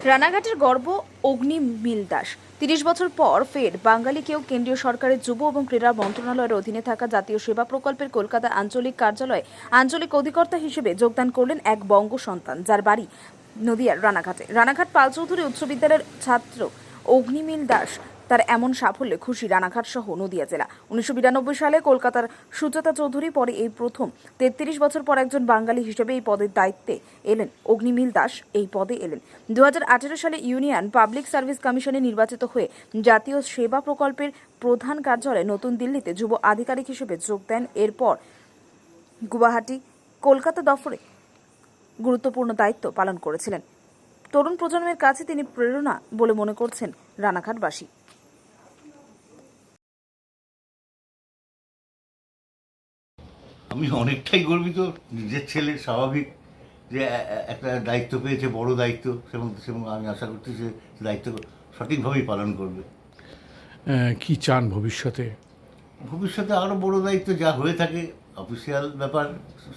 রানাঘাটের গর্ব অগ্নি মিল দাস। তিরিশ বছর পর ফের বাঙালিকেও কেন্দ্রীয় সরকারের যুব এবং ক্রীড়া মন্ত্রণালয়ের অধীনে থাকা জাতীয় সেবা প্রকল্পের কলকাতা আঞ্চলিক কার্যালয়ে আঞ্চলিক অধিকর্তা হিসেবে যোগদান করলেন এক বঙ্গ সন্তান, যার বাড়ি নদিয়ার রানাঘাটে। রানাঘাট পাল চৌধুরী উচ্চ বিদ্যালয়ের ছাত্র অগ্নিমিল দাস তার এমন সাফল্যে খুশি রানাঘাট সহ নদিয়া জেলা। উনিশশো বিরানব্বই সালে কলকাতার সুজাতা চৌধুরী পরে এই প্রথম। তেত্রিশ বছর পর একজন বাঙালি হিসেবে এই পদের দায়িত্বে এলেন। অগ্নিমিল দাস এই পদে এলেন। দু হাজার আঠেরো সালে ইউনিয়ন পাবলিক সার্ভিস কমিশনে নির্বাচিত হয়ে জাতীয় সেবা প্রকল্পের প্রধান কার্যালয়ে নতুন দিল্লিতে যুব আধিকারিক হিসেবে যোগ দেন। এরপর গুয়াহাটি, কলকাতা দফরে গুরুত্বপূর্ণ দায়িত্ব পালন করেছিলেন। তরুণ প্রজন্মের কাছে তিনি প্রেরণা বলে মনে করছেন রানাঘাটবাসী। আমি অনেকটাই গর্বিত নিজের ছেলে স্বাভাবিক যে একটা দায়িত্ব পেয়েছে বড় দায়িত্ব এবং এবং আমি আশা করছি যে দায়িত্ব সঠিকভাবেই পালন করবে। কি চান ভবিষ্যতে? ভবিষ্যতে আরও বড় দায়িত্ব যা হয়ে থাকে অফিসিয়াল ব্যাপার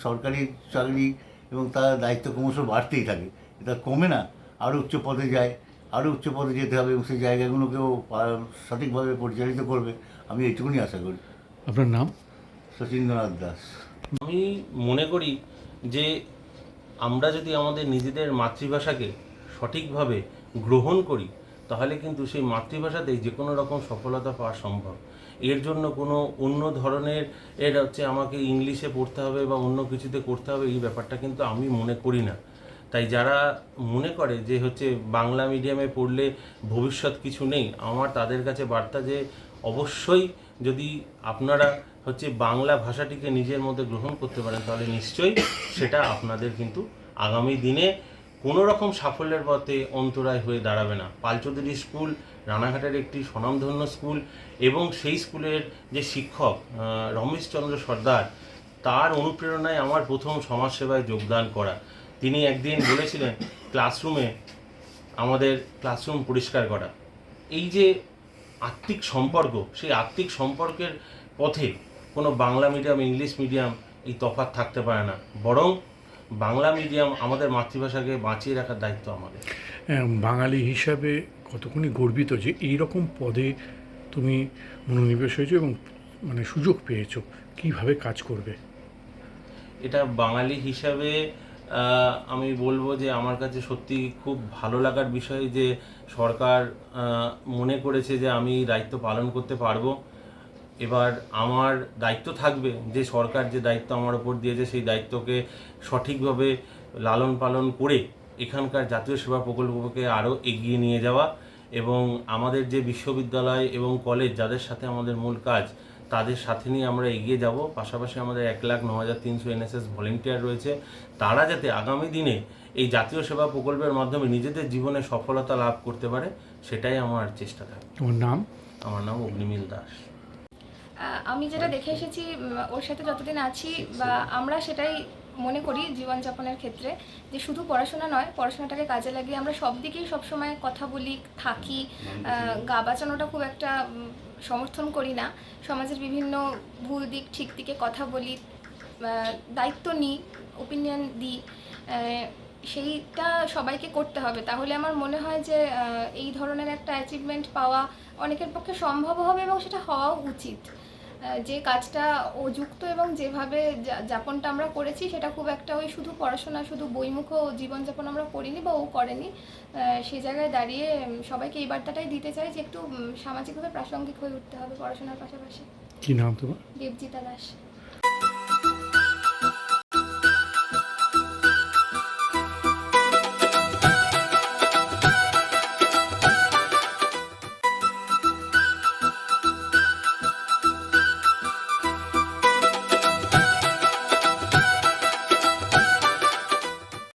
সরকারি চাকরি এবং তার দায়িত্ব ক্রমশ বাড়তেই থাকে। এটা কমে না আরও উচ্চ পদে যায় আরও উচ্চ পদে যেতে হবে এবং সেই জায়গাগুলোকেও সঠিকভাবে পরিচালিত করবে আমি এইটুকুনি আশা করি। আপনার নাম? শচীন্দ্রনাথ দাস। আমি মনে করি যে আমরা যদি আমাদের নিজেদের মাতৃভাষাকে সঠিকভাবে গ্রহণ করি, তাহলে কিন্তু সেই মাতৃভাষাতেই যে কোনো রকম সফলতা পাওয়া সম্ভব। এর জন্য কোনো অন্য ধরনের এর হচ্ছে আমাকে ইংলিশে পড়তে হবে বা অন্য কিছুতে করতে হবে, এই ব্যাপারটা কিন্তু আমি মনে করি না। তাই যারা মনে করে যে হচ্ছে বাংলা মিডিয়ামে পড়লে ভবিষ্যৎ কিছু নেই, আমার তাদের কাছে বার্তা যে অবশ্যই যদি আপনারা হচ্ছে বাংলা ভাষাটিকে নিজের মধ্যে গ্রহণ করতে পারেন, তাহলে নিশ্চয়ই সেটা আপনাদের কিন্তু আগামী দিনে কোনো রকম সাফল্যের পথে অন্তরায় হয়ে দাঁড়াবে না। পালচৌধুরী স্কুল, রানাঘাটের একটি স্বনামধন্য স্কুল এবং সেই স্কুলের যে শিক্ষক রমেশচন্দ্র সর্দার, তার অনুপ্রেরণায় আমার প্রথম সমাজসেবায় যোগদান করা। তিনি একদিন বলেছিলেন, ক্লাসরুমে আমাদের ক্লাসরুম পরিষ্কার করা। এই যে আত্মিক সম্পর্ক, সেই আত্মিক সম্পর্কের পথে কোনো বাংলা মিডিয়াম ইংলিশ মিডিয়াম এই তফাৎ থাকতে পারে না। বরং বাংলা মিডিয়াম আমাদের মাতৃভাষাকে বাঁচিয়ে রাখার দায়িত্ব আমাদের। বাঙালি হিসাবে কতখানি গর্বিত যে এই রকম পদে তুমি মনোনিবেশ হয়েছো এবং মানে সুযোগ পেয়েছ। কীভাবে কাজ করবে? এটা বাঙালি হিসাবে আমি বলব যে আমার কাছে সত্যি খুব ভালো লাগার বিষয় যে সরকার মনে করেছে যে আমি দায়িত্ব পালন করতে পারব। এবার আমার দায়িত্ব থাকবে যে সরকার যে দায়িত্ব আমার ওপর দিয়েছে সেই দায়িত্বকে সঠিকভাবে লালন পালন করে এখানকার জাতীয় সেবা প্রকল্পকে আরও এগিয়ে নিয়ে যাওয়া এবং আমাদের যে বিশ্ববিদ্যালয় এবং কলেজ যাদের সাথে আমাদের মূল কাজ তাদের সাথে নিয়ে আমরা এগিয়ে যাব। পাশাপাশি আমাদের এক লাখ ন হাজার তিনশো এনএসএস ভলেন্টিয়ার রয়েছে। তারা যাতে আগামী দিনে এই জাতীয় সেবা প্রকল্পের মাধ্যমে নিজেদের জীবনে সফলতা লাভ করতে পারে সেটাই আমার চেষ্টা থাকে তোমার নাম? আমার নাম অগ্নিমিল দাস। আমি যেটা দেখে এসেছি ওর সাথে যতদিন আছি বা আমরা সেটাই মনে করি জীবনযাপনের ক্ষেত্রে, যে শুধু পড়াশোনা নয়, পড়াশোনাটাকে কাজে লাগিয়ে আমরা সব দিকেই সবসময় কথা বলি, থাকি গা বাঁচানোটা খুব একটা সমর্থন করি না। সমাজের বিভিন্ন ভুল দিক, ঠিক দিকে কথা বলি দায়িত্ব নিই ওপিনিয়ন দিই সেইটা সবাইকে করতে হবে। তাহলে আমার মনে হয় যে এই ধরনের একটা অ্যাচিভমেন্ট পাওয়া অনেকের পক্ষে সম্ভব হবে এবং সেটা হওয়াও উচিত। যে কাজটা অযুক্ত যুক্ত এবং যেভাবে যাপনটা আমরা করেছি সেটা খুব একটা ওই শুধু পড়াশোনা শুধু বইমুখ জীবনযাপন আমরা করিনি বা ও করেনি। সে জায়গায় দাঁড়িয়ে সবাইকে এই বার্তাটাই দিতে চাই যে একটু সামাজিকভাবে প্রাসঙ্গিক হয়ে উঠতে হবে পড়াশোনার পাশাপাশি। কি নাম তোমার? দেবজিতা দাস।